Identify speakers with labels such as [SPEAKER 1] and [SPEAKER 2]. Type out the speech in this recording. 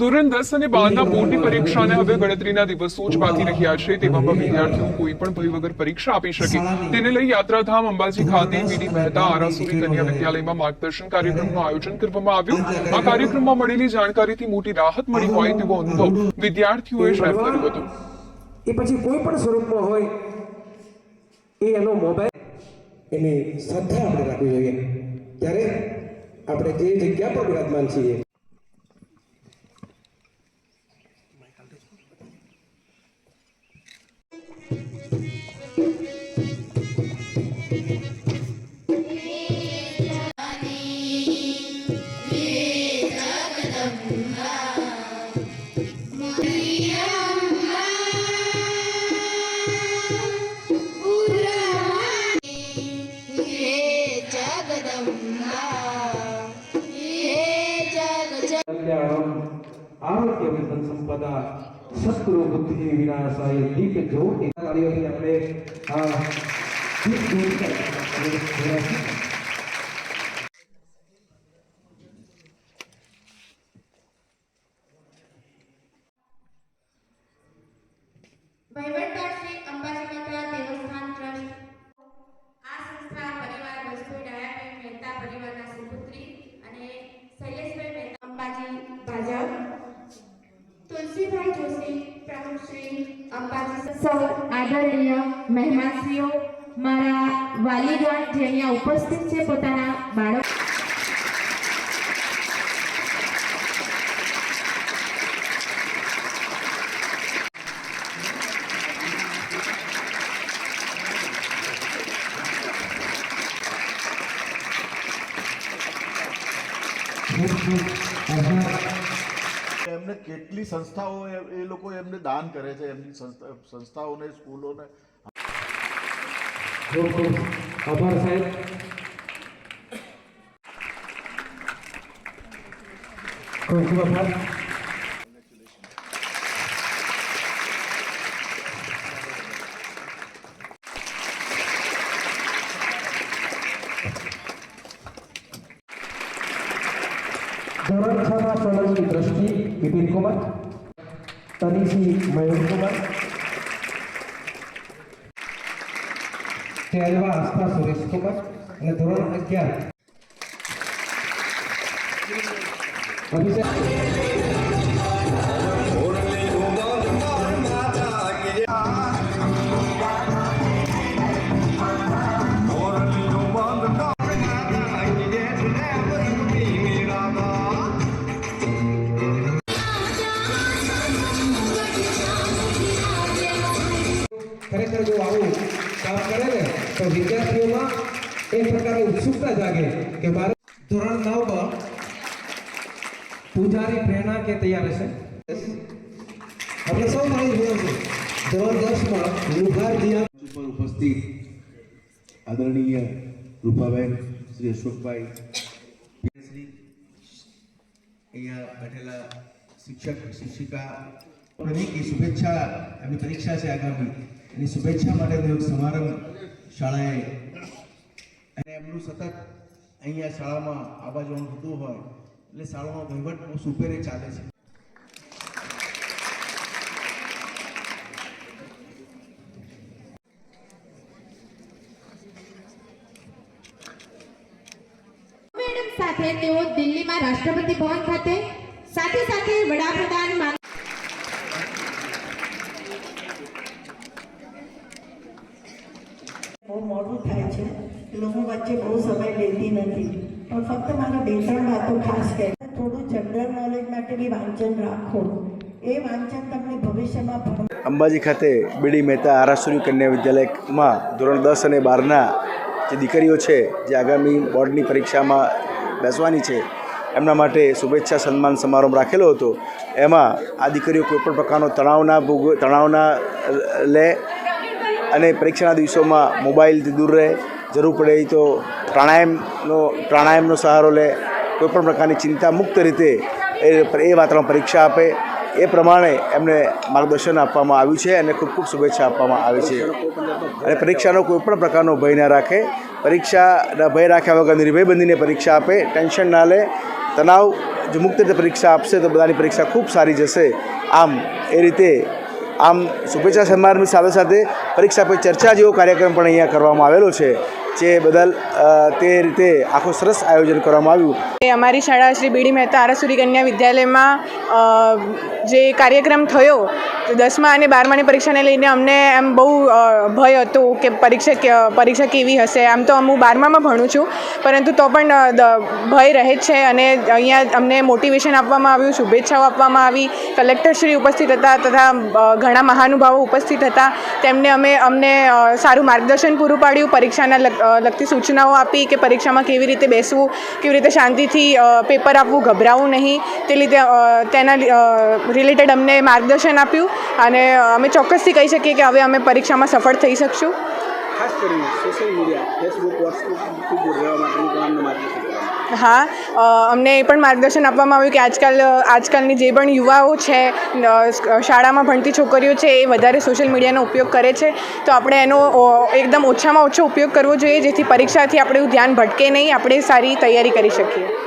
[SPEAKER 1] ધોરણ દસ અને બારના બોર્ડની પરીક્ષાને હવે ગણતરીના દિવસો જ બાકી રહ્યા છે. તેવામાં વિદ્યાર્થીઓ કોઈ પણ ભય વગર પરીક્ષા આપી શકે. તેને લઈ યાત્રાધામ અંબાજી ખાતે વીડી મહેતા આરાસુરી કન્યા વિદ્યાલયમાં માર્ગદર્શન કાર્યક્રમનું આયોજન કરવામાં આવ્યું. આ કાર્યક્રમમાં મળેલી જાણકારીથી મોટી રાહત મળી હોય તેવો અનુભવ વિદ્યાર્થીઓએ શેર કર્યો હતો.
[SPEAKER 2] એ પછી કોઈ પણ સ્વરૂપમાં હોય, એ એનો મોબાઈલ એની શ્રદ્ધા આપણે રાખવી જોઈએ. ત્યારે આપણે જે જગ્યા પર વિરાજમાન છીએ આરોગ્ય સંપદા સત્ગુરુ બુદ્ધિ વિનાશાય દીપ જ્યોતિ. આપણે
[SPEAKER 3] તુલસીભાઈ જોશી પ્રમુખ શ્રી અંબાજી સૌ આદરણીય મહેમાનશ્રીઓ મારા વાલીગણ જે અહીંયા ઉપસ્થિત છે, પોતાના બાળકો
[SPEAKER 4] એમને કેટલી સંસ્થાઓ એ- લોકો એમને દાન કરે છે, એમની સંસ્થા સંસ્થાઓને, સ્કૂલોને?
[SPEAKER 2] ખૂબ ખૂબ આભાર સાહેબ ખૂબ ખૂબ આભાર ધોરણ છ માં સોલંકી દ્રષ્ટિ વિપિન કુમાર તનિષી મયુર કુમાર તેરવા આસ્થા સુરેશ કુમાર અને ધોરણ અગિયાર. ખરેખર જો આવું કામ કરે ને તો વિદ્યાર્થીઓમાં એ પ્રકારની ઉત્સુકતા જાગે કે મારે ધોરણ નવમાં પૂજારી પ્રેરણા કે તૈયાર હશે? આપણે સૌ મળી જોયું છે ધોરણ દસમાં લુહાર દિયા
[SPEAKER 5] ઉપર ઉપસ્થિત આદરણીય રૂપાબેન શ્રી અશોકભાઈ શ્રી અહીંયા બેઠેલા શિક્ષક શિક્ષિકા પ્રવીણની શુભેચ્છા એમની પરીક્ષા છે આગામી. એની શુભેચ્છા માટેનો એક સમારંભ શાળાએ અને એમનું સતત અહીંયા શાળામાં આવવા જવાનું થતું હોય, એટલે શાળામાં વહીવટ બહુ સુપેરે ચાલે છે.
[SPEAKER 3] સાથે તેઓ દિલ્હીમાં રાષ્ટ્રપતિ ભવન ખાતે સાથે સાથે વડાપ્રધાન માન
[SPEAKER 6] બહુ મોડું થાય છે. એટલે હું વચ્ચે બહુ સમય લેતી નથી. પણ ફક્ત મારા બે ત્રણ વાતો ખાસ કહે. થોડું જનરલ નોલેજ માટે બી વાંચન રાખો. એ વાંચન તમને ભવિષ્યમાં
[SPEAKER 5] અંબાજી ખાતે બીડી મહેતા આરાસુરી કન્યા વિદ્યાલયમાં ધોરણ દસ અને બારના જે દીકરીઓ છે, જે આગામી બોર્ડની પરીક્ષામાં બેસવાની છે, એમના માટે શુભેચ્છા સન્માન સમારંભ રાખેલો હતો. એમાં આ દીકરીઓ કોઈપણ પ્રકારનો તણાવના ભોગ તણાવના લે અને પરીક્ષાના દિવસોમાં મોબાઈલથી દૂર રહે. જરૂર પડે તો પ્રાણાયામનો પ્રાણાયામનો સહારો લે. કોઈપણ પ્રકારની ચિંતા મુક્ત રીતે એ એ વાતાવરણ પરીક્ષા આપે. એ પ્રમાણે એમને માર્ગદર્શન આપવામાં આવ્યું છે અને ખૂબ ખૂબ શુભેચ્છા આપવામાં આવી છે. અને પરીક્ષાનો કોઈપણ પ્રકારનો ભય ના રાખે. પરીક્ષાના ભય રાખ્યા વગર નિર્ભય બંધીને પરીક્ષા આપે. ટેન્શન ના લે. તણાવ જો મુક્ત રીતે પરીક્ષા આપશે તો બધાની પરીક્ષા ખૂબ સારી જશે. આમ એ રીતે આમ શુભેચ્છા સમારંભની સાથે સાથે પરીક્ષા પે ચર્ચા જેવો કાર્યક્રમ પણ અહીંયા કરવામાં આવેલો છે. જે બદલ તે રીતે આખું સરસ આયોજન કરવામાં આવ્યું.
[SPEAKER 7] અમારી શાળા શ્રી બીડી મહેતા આરાસુરી કન્યા વિદ્યાલયમાં જે કાર્યક્રમ થયો, દસમા અને બારમાની પરીક્ષાને લઈને અમને એમ બહુ ભય હતો કે પરીક્ષા પરીક્ષા કેવી હશે. આમ તો હું બારમામાં ભણું છું, પરંતુ તો પણ ભય રહે છે અને અહીંયા અમને મોટિવેશન આપવામાં આવ્યું, શુભેચ્છાઓ આપવામાં આવી. કલેક્ટરશ્રી ઉપસ્થિત હતા તથા ઘણા મહાનુભાવો ઉપસ્થિત હતા. તેમને અમે, અમને સારું માર્ગદર્શન પૂરું પાડ્યું. પરીક્ષાના લગતી સૂચનાઓ આપી કે પરીક્ષામાં કેવી રીતે બેસવું, કેવી રીતે શાંતિથી પેપર આપવું, ગભરાવું નહીં. તે લીધે તેના રિલેટેડ અમને માર્ગદર્શન આપ્યું અને અમે ચોક્કસથી કહી શકીએ કે હવે અમે પરીક્ષામાં સફળ થઈ શકશું.
[SPEAKER 5] ખાસ કરીને સોશિયલ મીડિયા ફેસબુક વોટ્સઅપ રહેવા માટેનું
[SPEAKER 7] હા અમને એ પણ માર્ગદર્શન આપવામાં આવ્યું કે આજકાલ, આજકાલની જે પણ યુવાઓ છે શાળામાં ભણતી છોકરીઓ છે, એ વધારે સોશિયલ મીડિયાનો ઉપયોગ કરે છે. તો આપણે એનો એકદમ ઓછામાં ઓછો ઉપયોગ કરવો જોઈએ, જેથી પરીક્ષાથી આપણું ધ્યાન ભટકે નહીં, આપણે સારી તૈયારી કરી શકીએ.